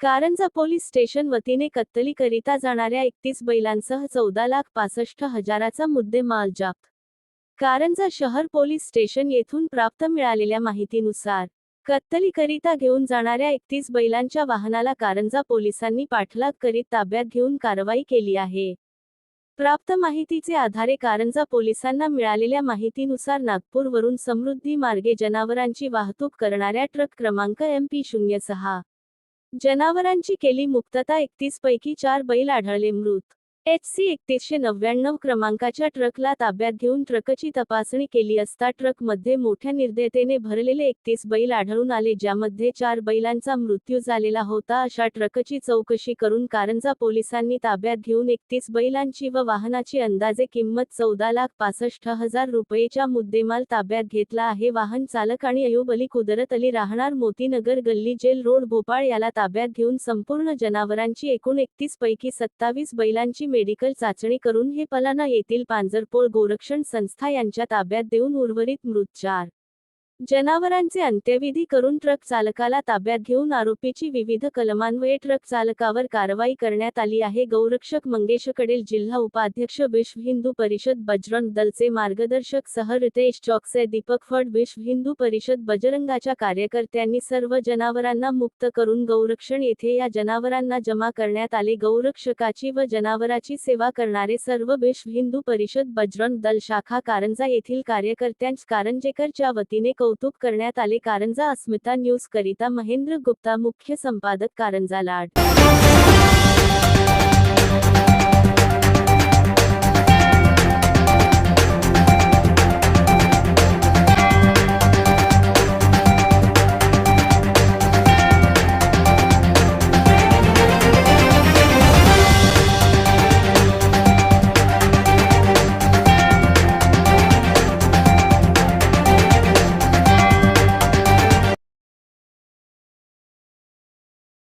Karanja police station वतीने कत्तलीकरिता जाणाऱ्या एकतीस बैलांसह चौदा लाख पासष्ट हजाराचा मुद्देमाल जप्त कारंजा शहर पोलीस स्टेशन येथून प्राप्त मिळालेल्या माहितीनुसार कत्तलीकरिता घेऊन जाणाऱ्या एकतीस बैलांच्या वाहनाला कारंजा पोलिसांनी पाठलाग करीत ताब्यात घेऊन कारवाई केली आहे. प्राप्त माहितीचे आधारे कारंजा पोलिसांना मिळालेल्या माहितीनुसार नागपूरवरून समृद्धी मार्गे जनावरांची वाहतूक करणाऱ्या ट्रक क्रमांक एम पी शून्य सहा जनावरांची केली मुक्तता एकतीस पैकी चार बैल आढळले मृत. एच सी एकतीसशे नव्याण्णव क्रमांकाच्या ट्रकला ताब्यात घेऊन ट्रकची तपासणी केली असता ट्रकमध्ये मोठ्या निर्देतेने भरलेले एकतीस बैल आढळून आले ज्यामध्ये चार बैलांचा मृत्यू झालेला होता. अशा ट्रकची चौकशी करून कारंजा पोलिसांनी ताब्यात घेऊन एकतीस बैलांची व वाहनाची अंदाजे किंमत चौदा लाख पासष्ट हजार रुपयेच्या मुद्देमाल ताब्यात घेतला आहे. वाहन चालक आणि अयूब अली कुदरत अली राहणार मोतीनगर गल्ली जेल रोड भोपाळ याला ताब्यात घेऊन संपूर्ण जनावरांची एकूण एकतीस पैकी सत्तावीस बैलांची मेडिकल चाचणी करून हे पलाना येथील पांजरपोळ गोरक्षण संस्था यांच्या ताब्यात देऊन उर्वरित मृत चार. जनावरांचे अंत्यविधी करून ट्रक चालकाला ताब्यात घेऊन आरोपीची विविध कलमान्वये ट्रक चालकावर कारवाई करण्यात आली आहे. गौरक्षक मंगेशकडील जिल्हा उपाध्यक्ष विश्व हिंदू परिषद बजरंग दलचे मार्गदर्शक सह रितेश चौकसे दीपक फड विश्व हिंदू परिषद बजरंगाच्या कार्यकर्त्यांनी सर्व जनावरांना मुक्त करून गौरक्षण येथे या जनावरांना जमा करण्यात आले. गौरक्षकाची व जनावराची सेवा करणारे सर्व विश्व हिंदू परिषद बजरंग दल शाखा कारंजा येथील कार्यकर्त्यांच कारंजेकरच्या वतीने कौतुक करण्यात आले. कारंजा अस्मिता न्यूज करिता महेंद्र गुप्ता मुख्य संपादक कारंजा लाड.